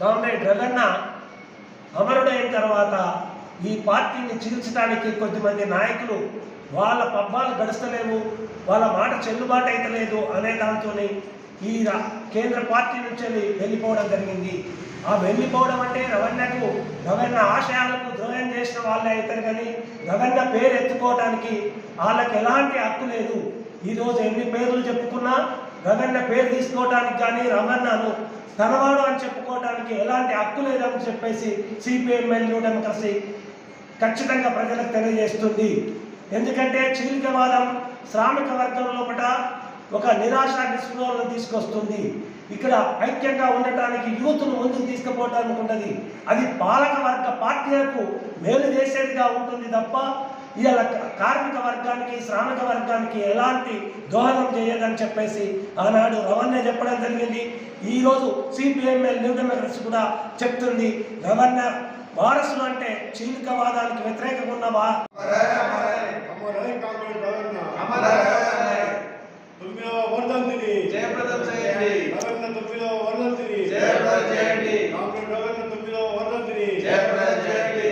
Comrade Raganna అమరుడైన తర్వాత ఈ పార్టీని చీల్చడానికి కొద్దిమంది నాయకులు వాళ్ళ పబ్బాలు గడుస్తలేవు వాళ్ళ మాట చెల్లుబాటు అయితలేదు అనే దాంతో ఈ రా- కేంద్ర పార్టీ నుంచి వెళ్ళిపోవడం జరిగింది. ఆ వెళ్ళిపోవడం అంటే రవణ్యకు రవణ ఆశయాలకు ద్రోహం చేసిన వాళ్ళే అవుతారు కానీ రవణ పేరు ఎత్తుకోవడానికి వాళ్ళకి ఎలాంటి హక్కు లేదు. ఈరోజు ఎన్ని పేర్లు చెప్పుకున్నా రమణ పేరు తీసుకోవడానికి కానీ రమణను తనవాడు అని చెప్పుకోవడానికి ఎలాంటి హక్కు లేదని చెప్పేసి సిపిఎంఎల్ న్యూ డెమోక్రసీ ఖచ్చితంగా ప్రజలకు తెలియజేస్తుంది. ఎందుకంటే చీలికవాదం శ్రామిక వర్గం లోపల ఒక నిరాశ నిస్పృహలను తీసుకొస్తుంది. ఇక్కడ ఐక్యంగా ఉండటానికి యూత్ను ముందుకు తీసుకుపోవటానికి ఉన్నది అది పాలక వర్గ పార్టీలకు మేలు చేసేదిగా ఉంటుంది తప్ప ఇవాళ కార్మిక వర్గానికి శ్రామిక వర్గానికి ఎలాంటి దోహదం చేయదని చెప్పేసి ఆనాడు రవణ్య చెప్పడం జరిగింది. ఈరోజు సిపిఎంఎల్ న్యూ డెమోక్రసీ కూడా చెప్తుంది రవణ్య వారసులు అంటే చీలికవాదానికి వ్యతిరేకంగా ఉన్న రవణ చేయండి. రవణ చేయండి. రవణ జయప్రదం చేయండి.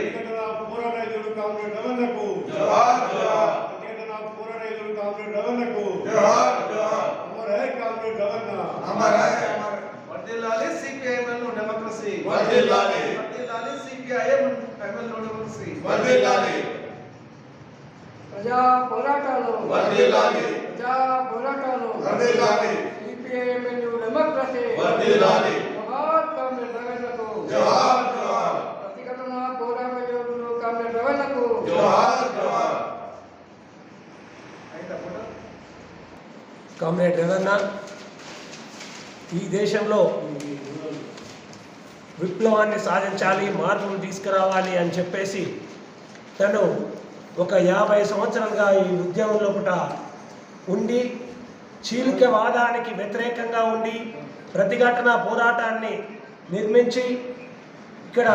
అమర్ హై అమర్ వర్ధిల్లాలి సిపిఐఎంఎల్ డెమోక్రసీ వర్ధిల్లాలి. వర్ధిల్లాలి సిపిఐఎం ఎంఎల్ డెమోక్రసీ వర్ధిల్లాలి ప్రజా పోరాటాలు వర్ధిల్లాలి ప్రజా పోరాటాలు వర్ధిల్లాలి సిపిఐఎంఎల్ డెమోక్రసీ వర్ధిల్లాలి జవహర్ కామ్రేడ్ రవణకు జోహార్ జోహార్ ప్రతిఘటన పోరాట యోధుడు కామ్రేడ్ రవణకు జోహార్ జోహార్ అయిందా ఫోటో కామ్రేడ్ రవణ ఈ దేశంలో విప్లవాన్ని సాధించాలి మార్పును తీసుకురావాలి అని చెప్పేసి తను ఒక యాభై సంవత్సరాలుగా ఈ ఉద్యమంలో పుట ఉండి చీలికవాదానికి వ్యతిరేకంగా ఉండి ప్రతిఘటన పోరాటాన్ని నిర్మించి ఇక్కడ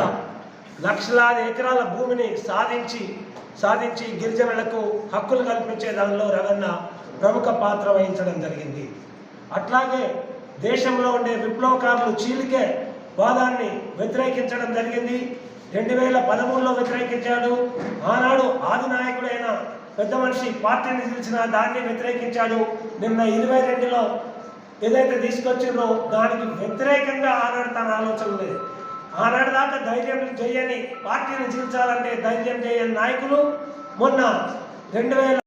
లక్షలాది ఎకరాల భూమిని సాధించి సాధించి గిరిజనులకు హక్కులు కల్పించే దానిలో రగన్న ప్రముఖ పాత్ర వహించడం జరిగింది. అట్లాగే దేశంలో ఉండే విప్లవకారులు చీలికే వాదాన్ని వ్యతిరేకించడం జరిగింది. రెండు వేల పదమూడులో వ్యతిరేకించాడు. ఆనాడు ఆది నాయకుడైన పెద్ద మనిషి పార్టీని నిలిచిన దాన్ని వ్యతిరేకించాడు. నిన్న ఇరవై రెండులో ఏదైతే తీసుకొచ్చిందో దానికి వ్యతిరేకంగా ఆనాడు తన ఆలోచన లేదు ఆనాడు దాకా ధైర్యం చేయని పార్టీని చీల్చాలంటే ధైర్యం చేయని నాయకులు మొన్న రెండు వేల